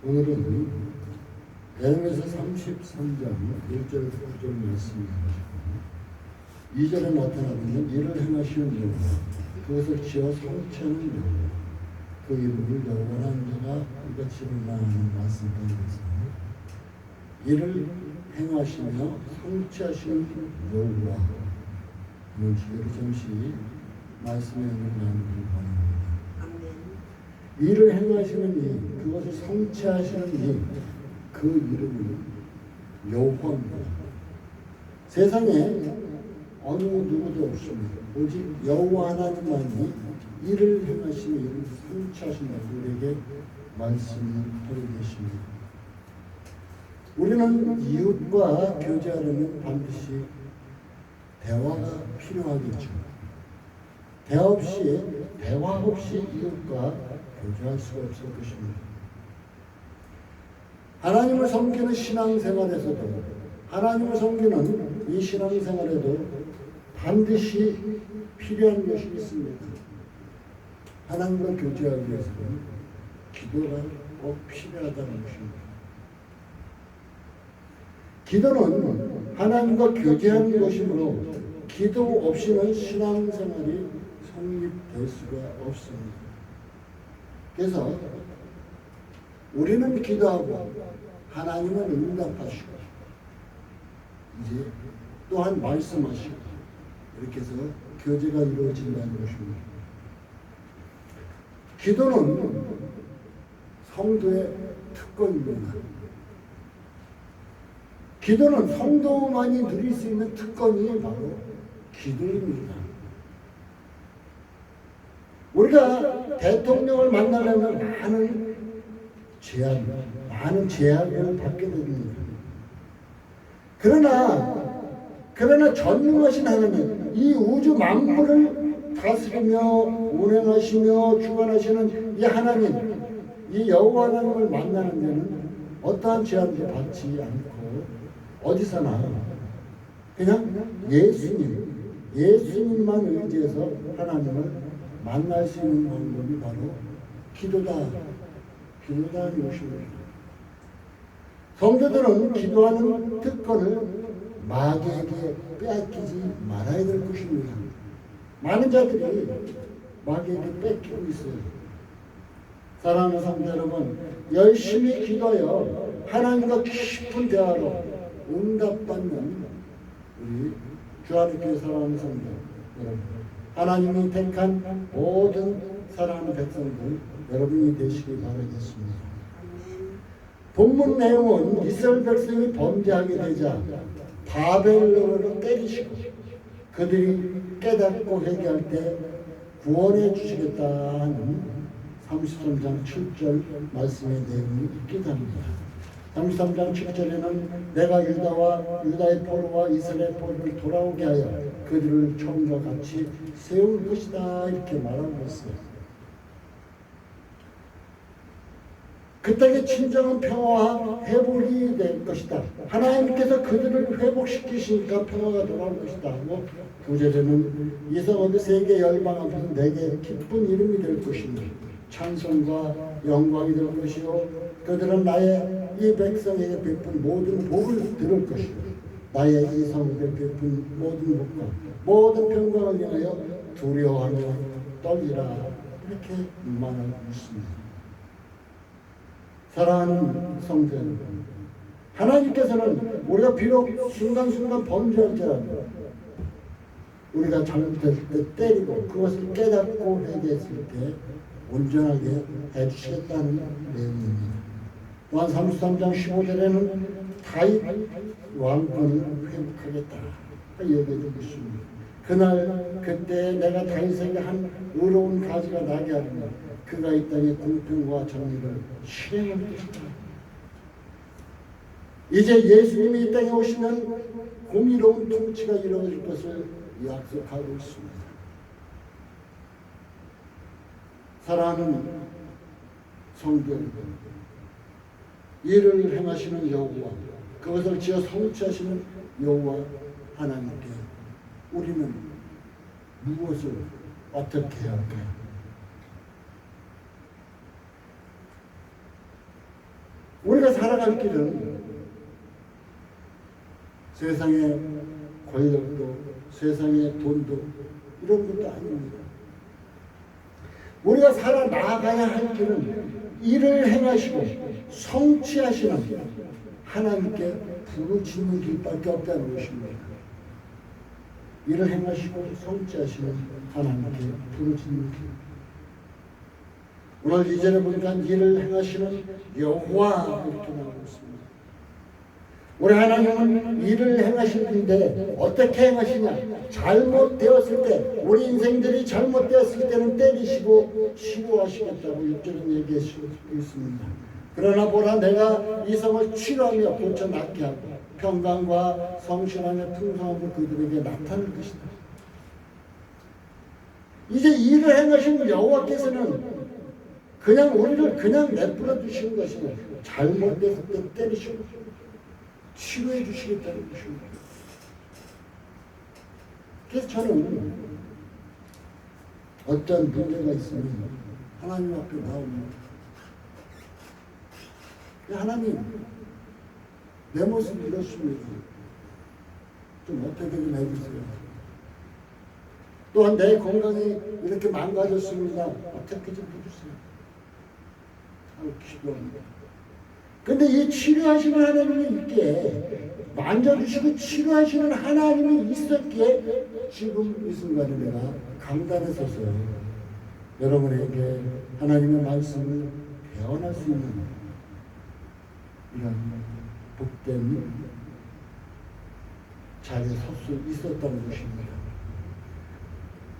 오늘은 예레미야서 33장 1절 9절 말씀입니다. 2절에 나타나고 있는 이를 행하시는 여호와 그것을 지어 성취하는 여호와 그 이름을 여호와라는 자가 이같이 불러하는 말씀드리겠습니다. 이를 행하시며 성취하시는 여호와 이런 식으로 잠시 말씀의 은혜를 나누길 바랍니다. 일을 행하시는 이, 그것을 성취하시는 이, 그 이름은 여호와입니다. 세상에 어느 누구도 없습니다. 오직 여호와 하나님만이 일을 행하시는 일을 성취하신다고 우리에게 말씀하고 계십니다. 우리는 이웃과 교제하려면 반드시 대화가 필요하겠죠. 대화 없이 대화 없이 이웃과 교제할 수가 없을 것입니다. 하나님을 섬기는 신앙생활에서도 하나님을 섬기는 이 신앙생활에도 반드시 필요한 것이 있습니다. 하나님과 교제하기 위해서는 기도가 꼭 필요하다는 것입니다. 기도는 하나님과 교제하는 것이므로 기도 없이는 신앙생활이 성립될 수가 없습니다. 그래서 우리는 기도하고 하나님은 응답하시고 이제 또한 말씀하시고 이렇게 해서 교제가 이루어진다는 것입니다. 기도는 성도의 특권입니다. 기도는 성도만이 누릴 수 있는 특권이 바로 기도입니다. 우리가 대통령을 만나려면 많은 제한, 많은 제약을 받게 됩니다. 그러나, 그러나 전능하신 하나님, 이 우주 만물을 다스리며 운행하시며 주관하시는 이 하나님, 이 여호와 하나님을 만나는 데는 어떠한 제한도 받지 않고 어디서나 그냥 예수님, 예수님만 의지해서 하나님을 만날 수 있는 방법이 바로 기도다. 기도다는 것입니다. 성도들은 기도하는 특권을 마귀에게 빼앗기지 말아야 될 것입니다. 많은 자들이 마귀에게 뺏기고 있어요. 사랑하는 성도 여러분, 열심히 기도하여 하나님과 깊은 대화로 응답받는 우리 주하나님께 사랑하는 성도 여러분, 하나님이 택한 모든 사랑하는 백성들 여러분이 되시길 바라겠습니다. 본문 내용은 이스라엘 백성이 범죄하게 되자 바벨론으로 때리시고 그들이 깨닫고 회개할 때 구원해 주시겠다는 33장 7절 말씀의 내용이 있기도 합니다. 33장 7절에는 내가 유다와 유다의 포로와 이스라엘 포로를 돌아오게 하여 그들을 처음과 같이 세울 것이다 이렇게 말하고 있어요. 그때의 진정한 평화와 회복이 될 것이다. 하나님께서 그들을 회복시키시니까 평화가 돌아올 것이다. 하고 구절에는 이성어도 세계 열방 앞에서 내게 기쁜 이름이 될 것이니 찬송과 영광이 될 것이요 그들은 나의 이 백성에게 베푼 모든 복을 들을 것이요 나의 이 성에게 베푼 모든 복과 모든 평강을 위하여 두려워하며 떨리라 이렇게 말하고 있습니다. 사랑하는 성도 여러분, 하나님께서는 우리가 비록 순간순간 범죄할지라도 우리가 잘못했을 때 때리고 그것을 깨닫고 회개했을 때 온전하게 해주시겠다는 내용입니다. 또한 33장 15절에는 다윗 왕권을 회복하겠다 있습니다. 그날 그때 내가 다윗에게 한 의로운 가지가 나게 하리라 그가 이 땅에 공평과 정의를 실행할 것이다. 이제 예수님이 이 땅에 오시면 공의로운 통치가 이루어질 것을 약속하고 있습니다. 사랑하는 성도 여러분, 이를 행하시는 여호와, 그것을 지어 성취하시는 여호와 하나님께 우리는 무엇을 어떻게 해야 할까요? 우리가 살아갈 길은 세상의 권력도 세상의 돈도 이런 것도 아닙니다. 우리가 살아나가야 할 길은 일을 행하시고 성취하시는 하나님께 부르짖는 길밖에 없다는 것입니다. 일을 행하시고 성취하시는 하나님께 부르짖는 길. 오늘 이전에 보니까 일을 행하시는 여호와 이렇게 나오고 있습니다. 우리 하나님은 일을 행하시는데 어떻게 행하시냐? 잘못되었을 때 우리 인생들이 잘못되었을 때는 때리시고 치료하시겠다고 6절은 얘기하시고 있습니다. 그러나 보라 내가 이 성을 치료하며 고쳐 낫게 하고 평강과 성실함의 풍성함을 그들에게 나타낼 것이다. 이제 일을 행하시는 여호와께서는 그냥 우리를 그냥 내버려 두시는 것이 때 때리시고 치료해 주시겠다는 것입니다. 그래서 저는 어떤 문제가 있으면 하나님 앞에 나오면 하나님 내 모습 이렇습니다. 좀 어떻게 좀 해주세요. 또한 내 건강이 이렇게 망가졌습니다. 어떻게 좀 해주세요. 하고 기도합니다. 근데 이 치료하시는 하나님이 있기에 만져주시고 치료하시는 하나님이 있었기에 지금 이 순간에 내가 강단에 서서 여러분에게 하나님의 말씀을 배워날 수 있는 이런 복된 자리에 설 수 있었다는 것입니다.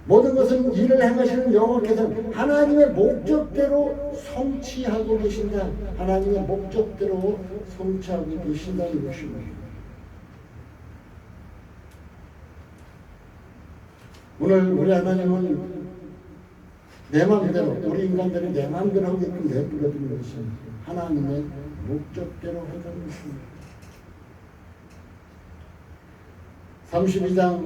모든 것은 일을 행하시는 여호와께서는 하나님의 목적대로 성취하고 계신다. 하나님의 목적대로 성취하고 계신다는 것입니다. 오늘 우리 하나님은 내 마음대로 우리 인간들이 내 마음대로 하게끔 내버려 두는 것이 하나님의 목적대로 하는 것입니다. 32장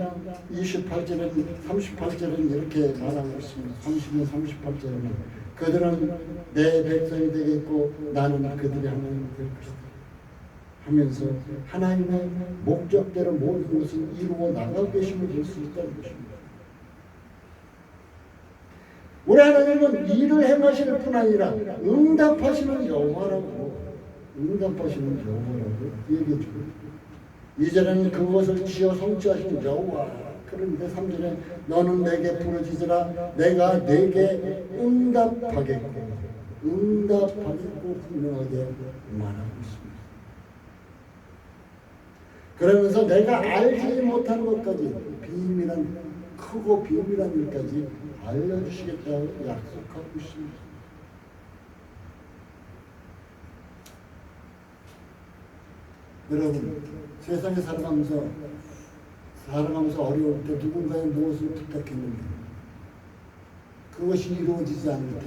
28절은 38절은 이렇게 말하고 있습니다. 30년 38절에는 그들은 내 백성이 되겠고 나는 그들의 하나님이 될 것이다. 하면서 하나님의 목적대로 모든 것을 이루어 나가고 계심을 볼수 있다는 것입니다. 우리 하나님은 일을 행하시는 뿐 아니라 응답하시는 여호와라고 응답하시는 여호와라고 얘기해 주고 이제는 그것을 지어 성취하시는 여호와 그런데 3절에 너는 내게 부르짖으라 내가 내게 응답하겠고 응답하겠고 분명하게 말하고 있습니다. 그러면서 내가 알지 못하는 것까지 비밀한 크고 비밀한 일까지 알려주시겠다고 약속하고 있습니다. 여러분 세상에 살아가면서 살아가면서 어려울 때 누군가의 무엇을 부탁했는데 그것이 이루어지지 않을 때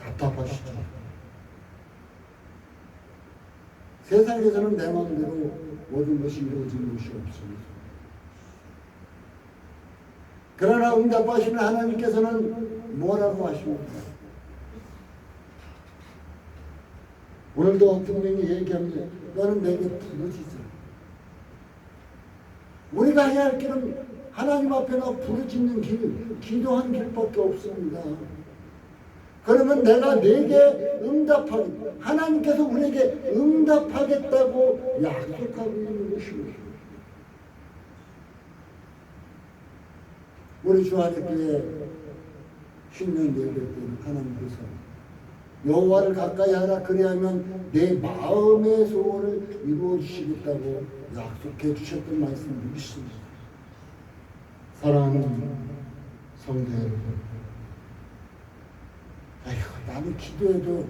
답답하시죠. 세상에서는 내 마음대로 모든 것이 이루어지는 것이 없습니다. 그러나 응답하시는 하나님께서는 뭐라고 하십니까? 오늘도 분명히 얘기합니다. 너는 내게 부르짖으라. 우리가 해야 할 길은 하나님 앞에 나 부르짖는 길, 기도한 길밖에 없습니다. 그러면 내가 내게 응답하겠다. 하나님께서 우리에게 응답하겠다고 약속하고 있는 것입니다. 우리 주한의교회 신년 예배 때는 하나님께서 여호와를 가까이 하라 그리하면 내 마음의 소원을 이루어 주시겠다고 약속해 주셨던 말씀을 믿습니다. 사랑하는 성도 여러분, 아이고 나는 기도해도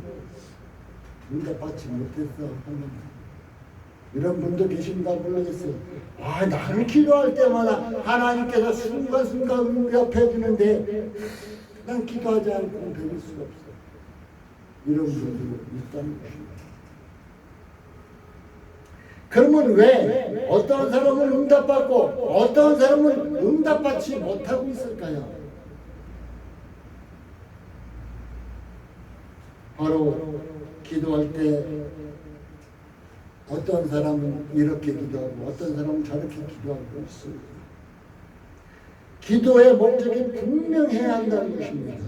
응답받지 못했어 하는 이런 분도 계신가 모르겠어요. 아 나는 기도할 때마다 하나님께서 순간순간 응답해 주는데 난 기도하지 않고 배울 수가 없어. 이런 분들도 있다는 것입니다. 그러면 왜 어떤 사람은 응답받고 어떤 사람은 응답받지 못하고 있을까요? 바로 기도할 때 어떤 사람은 이렇게 기도하고 어떤 사람은 저렇게 기도하고 있습니다. 기도의 목적이 분명해야 한다는 것입니다.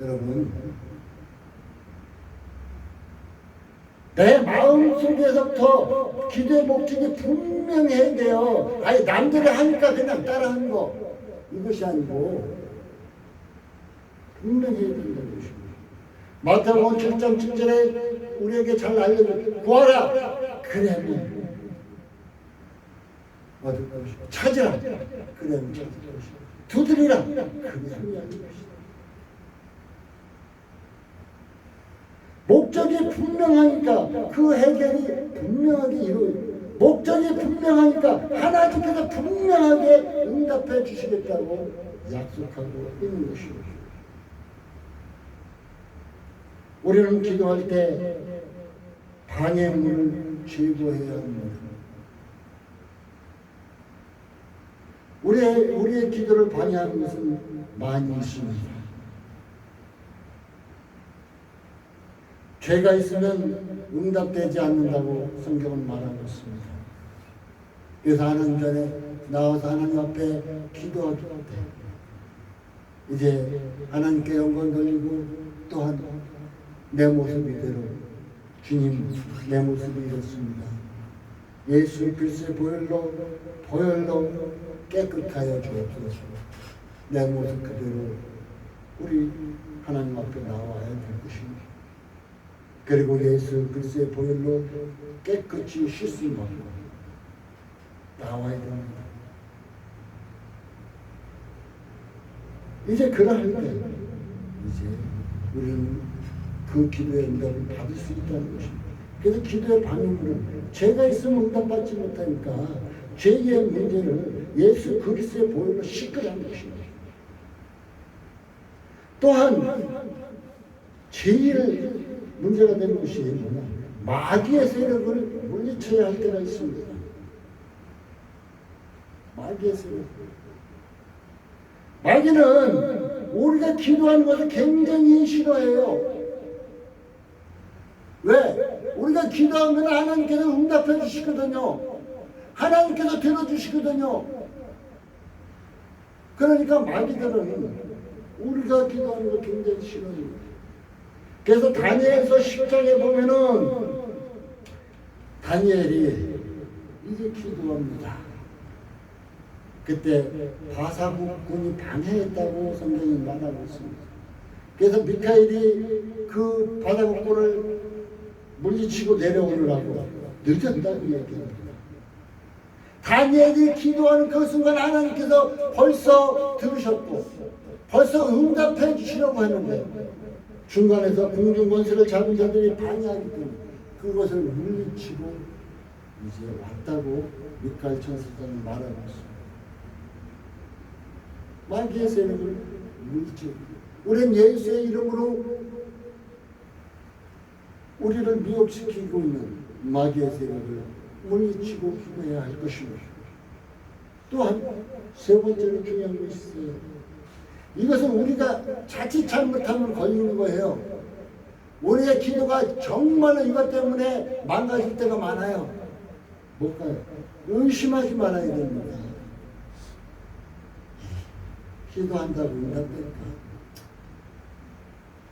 여러분, 내 마음 속에서부터 기도의 목적이 분명해야 돼요. 아니 남들이 하니까 그냥 따라하는 거 이것이 아니고 분명해야 된다는 것입니다. 마태복음 7장 7절에 우리에게 잘 알려줘 구하라 그래면. 찾으라 그래면 찾을 것이다. 두드리라 그래면 찾을 것이다. 목적이 분명하니까 그 해결이 분명하게 이루어요. 목적이 분명하니까 하나님께서 분명하게 응답해 주시겠다고 약속하고 있는 것입니다. 우리는 기도할 때 방해문을 제거해야 합니다. 우리의, 우리의 기도를 방해하는 것은 많이 있습니다. 죄가 있으면 응답되지 않는다고 성경은 말하고 있습니다. 그래서 하나님 전에 나와서 하나님 앞에 기도할 때 이제 하나님께 영광 돌리고 또한 내 모습 이대로 주님 내 모습이 이렇습니다. 예수 그리스도의 보혈로 보혈로 깨끗하여 주옵소서. 내 모습 그대로 우리 하나님 앞에 나와야 될 것입니다. 그리고 예수 그리스도의 보혈로 깨끗이 씻음 받고 나와야 됩니다. 이제 그러할 때 이제 우리는 그 기도의 응답을 받을 수 있다는 것입니다. 그래서 기도의 방법은 죄가 있으면 응답받지 못하니까 죄의 문제를 예수 그리스도의 보혈로 씻으라는 것입니다. 또한 제일 문제가 되는 것이 뭐냐? 마귀의 세력을 물리쳐야 할 때가 있습니다. 마귀의 세력. 마귀는 우리가 기도하는 것을 굉장히 싫어해요. 왜? 우리가 기도하면 하나님께서 응답해 주시거든요. 하나님께서 들어주시거든요. 그러니까 마귀들은 우리가 기도하는 거 굉장히 싫어해요. 그래서 다니엘서 10장에 보면은 다니엘이 이제 기도합니다. 그때 바사국 군이 방해했다고 성경이 말하고 있습니다. 그래서 미카엘이 그 바사국 군을 물리치고 내려오느라고 늦었다고 얘기합니다. 다니엘이 기도하는 그 순간 하나님께서 벌써 들으셨고 벌써 응답해 주시려고 했는데 중간에서 공중 권세를 잡은 자들이 방해하기 때문에 그것을 물리치고 이제 왔다고 미카엘 천사장은 말하고 있습니다. 마귀의 세력을 물리치 우리는 예수의 이름으로 우리를 미혹시키고 있는 마귀의 세력을 물리치고 기도해야 할 것입니다. 또한 세 번째로 중요한 것이 있어요. 이것은 우리가 자칫 잘못하면 걸리는 거예요. 우리의 기도가 정말로 이것 때문에 망가질 때가 많아요. 뭘까요? 의심하지 말아야 됩니다. 기도한다고 응답될까?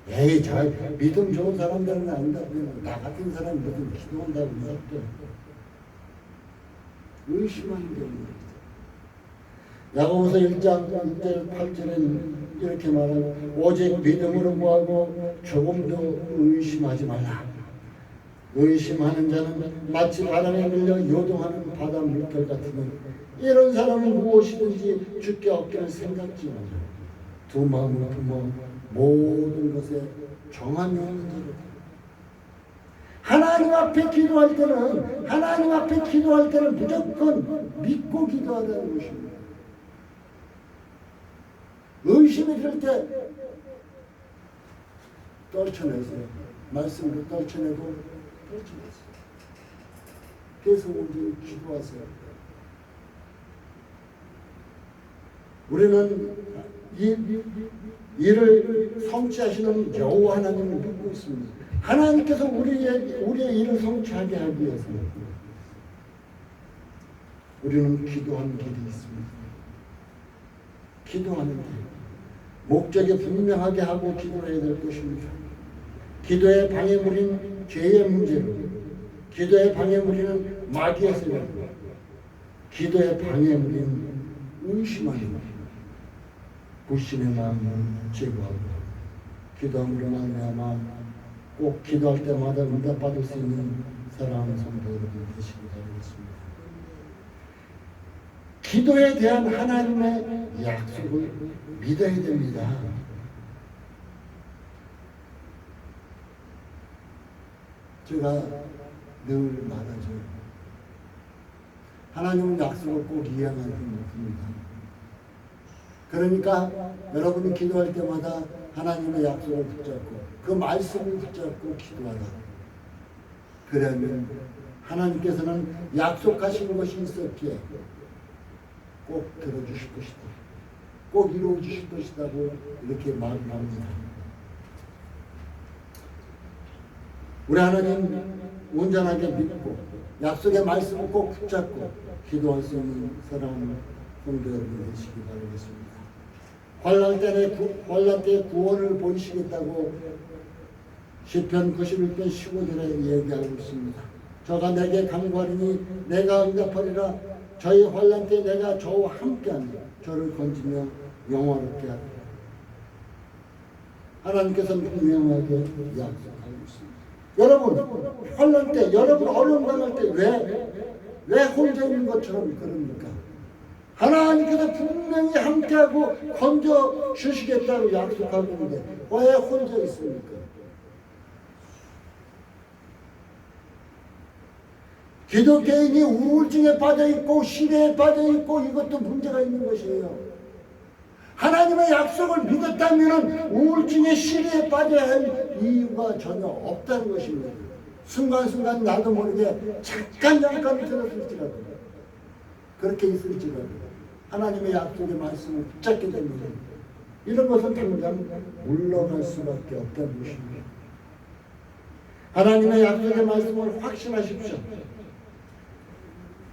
에이, 저 믿음 좋은 사람들은 안답되나 같은 사람이 무슨 기도한다고 응답돼? 의심하는 게 없는 야고보서 1장 1절 8절은 이렇게 말하고 오직 믿음으로 구하고 조금도 의심하지 말라. 의심하는 자는 마치 바람에 밀려 요동하는 바다 물결 같으니 이런 사람은 무엇이든지 주께 얻기를 생각지 마라. 두 마음으로 품어 모든 것에 정한 자로다. 하나님 앞에 기도할 때는 하나님 앞에 기도할 때는 무조건 믿고 기도하라는 것입니다. 의심이 들 때 떨쳐내세요. 말씀으로 떨쳐내고 떨쳐내세요. 계속 온전히 기도하세요. 우리는 이 일을 성취하시는 여호와 하나님을 믿고 있습니다. 하나님께서 우리의 우리의 일을 성취하게 하기 위해서 우리는 기도하는 길이 있습니다. 기도하는 길. 목적이 분명하게 하고 기도를 해야 될 것입니다. 기도의 방해물인 죄의 문제로, 기도의 방해물인 마귀의 세력, 기도의 방해물인 의심하는 불신의 마음을 제거하고 기도함으로 말미암아 꼭 기도할 때마다 응답받을 수 있는 사랑하는 성도 여러분 되시기 바라겠습니다. 기도에 대한 하나님의 약속을 믿어야 됩니다. 제가 늘 말하죠. 하나님은 약속을 꼭 이행하는 분입니다. 그러니까 여러분이 기도할 때마다 하나님의 약속을 붙잡고 그 말씀을 붙잡고 기도하라. 그러면 하나님께서는 약속하신 것이 있었기에 꼭 들어주실 것이다. 꼭 이루어 주실 것이다고 이렇게 말합니다. 우리 하나님 온전하게 믿고 약속의 말씀을 꼭 붙잡고 기도할 수 있는 사람 성도 여러분 되시기 바라겠습니다. 환란 때에 구, 환란 때에 구원을 보이시겠다고 시편 91편 15절에 얘기하고 있습니다. 저가 내게 간구하리니 내가 응답하리라 저희 환란 때 내가 저와 함께하니 저를 건지며 영화롭게 하리라. 하나님께서는 분명하게 약속하고 있습니다. 여러분 환란 때 여러분 어려움 당할 때왜왜 혼자 있는 것처럼 그럽니까? 하나님께서 분명히 함께하고 건져 주시겠다고 약속하고 있는데 왜 혼자 있습니까? 기독교인이 우울증에 빠져 있고 시대에 빠져 있고 이것도 문제가 있는 것이에요. 하나님의 약속을 믿었다면 우울증의 시대에 빠져야 할 이유가 전혀 없다는 것입니다. 순간순간 나도 모르게 잠깐 잠깐 들었을지라도 그렇게 있을지라도 하나님의 약속의 말씀을 붙잡게 됩니다. 이런 것은 당장 물러갈 수밖에 없다는 것입니다. 하나님의 약속의 말씀을 확신하십시오.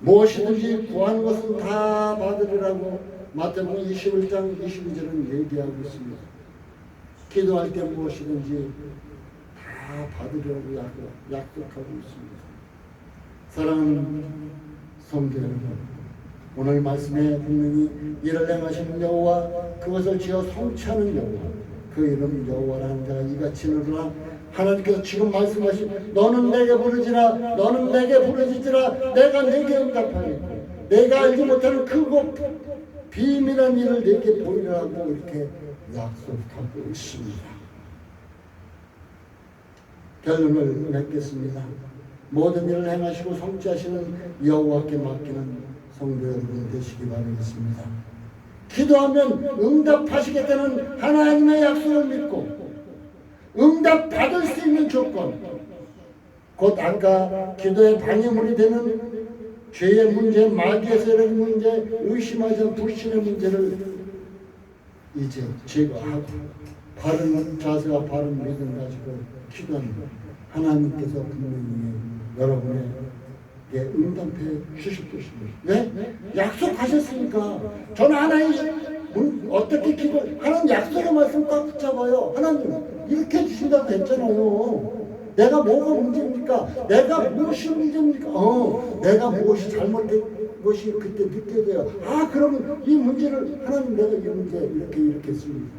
무엇이든지 구하는 것은 다 받으리라고 마태복음 21장 22절은 얘기하고 있습니다. 기도할 때 무엇이든지 다 받으려고 약- 약속하고 있습니다. 사랑하는 성도 여러분, 오늘 말씀에 분명히 이를 행하시는 여호와 그것을 지어 성취하는 여호와 그 이름 여호와라는 자가 이같이 이르라 하나님께서 지금 말씀하신 너는 내게 부르지라 너는 내게 부르짖으라 내가 내게 응답하겠고 내가 알지 못하는 크고 비밀한 일을 내게 보이라고 이렇게 약속하고 있습니다. 결론을 맺겠습니다. 모든 일을 행하시고 성취하시는 여호와께 맡기는 성도 여러분 되시기 바라겠습니다. 기도하면 응답하시겠다는 하나님의 약속을 믿고 응답 받을 수 있는 조건 곧 아까 기도의 방해물이 되는 죄의 문제, 세력 문제, 의심하자 불신의 문제를 이제 제거하고 바른 자세와 바른 믿음 가지고 기도하는 하나님께서 분명히 여러분에게 응답해 주실 것입니다. 왜? 약속하셨으니까 저는 하나님 문- 어떻게 기도 하나님 약속의 말씀 꽉 붙잡아요. 하나님 이렇게 해주신다고 했잖아요. 내가 뭐가 문제입니까? 내가 무엇이 문제입니까? 어, 내가 무엇이 잘못된 것이 그때 느껴져요. 아, 그러면 이 문제를 하나님 내가 이 문제 이렇게 이렇게 했습니다.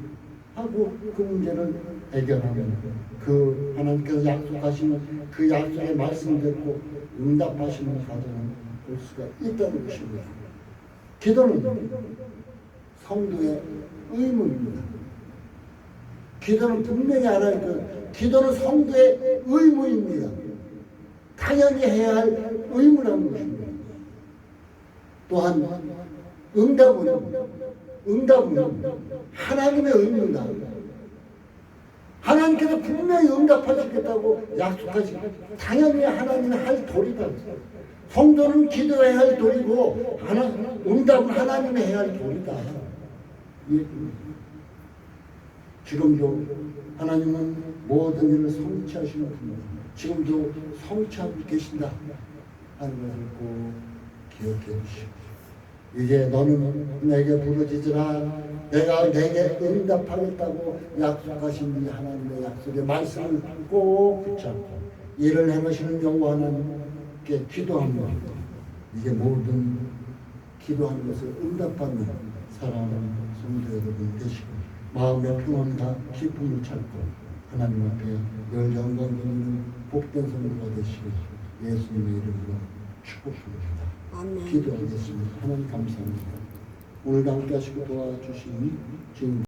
하고 그 문제를 해결하면 그 하나님께서 약속하시는 그 약속의 말씀 듣고 응답하시는 과정을 볼 수가 있다는 것입니다. 기도는 성도의 의무입니다. 기도는 분명히 알아야 그 기도는 성도의 의무입니다. 당연히 해야 할 의무라는 것입니다. 또한 응답은 응답은 하나님의 의무다. 하나님께서 분명히 응답하시겠다고 약속하시 당연히 하나님이 할 도리다. 성도는 기도해야 할 도리고 응답은 하나님이 해야 할 도리다. 지금도 하나님은 모든 일을 성취하시는 분입니다. 지금도 성취하고 계신다 하는 것을 꼭 기억해 주시고 이제 너는 내게 부르짖으라 내가 내게 응답하겠다고 약속하신 이 하나님의 약속의 말씀을 꼭 붙잡고 일을 행하시는 여호와 하나님께 기도합니다. 이제 모든 기도하는 것을 응답받는 사랑하는 성도 여러분 되시고 마음의 평안과 기쁨을 찾고 하나님 앞에 늘 영광 돌리는 복된 성도가 되시고 예수님의 이름으로 축복합니다. 아멘. 기도하겠습니다. 하나님 감사합니다. 오늘 함께 하시고 도와주시니 지금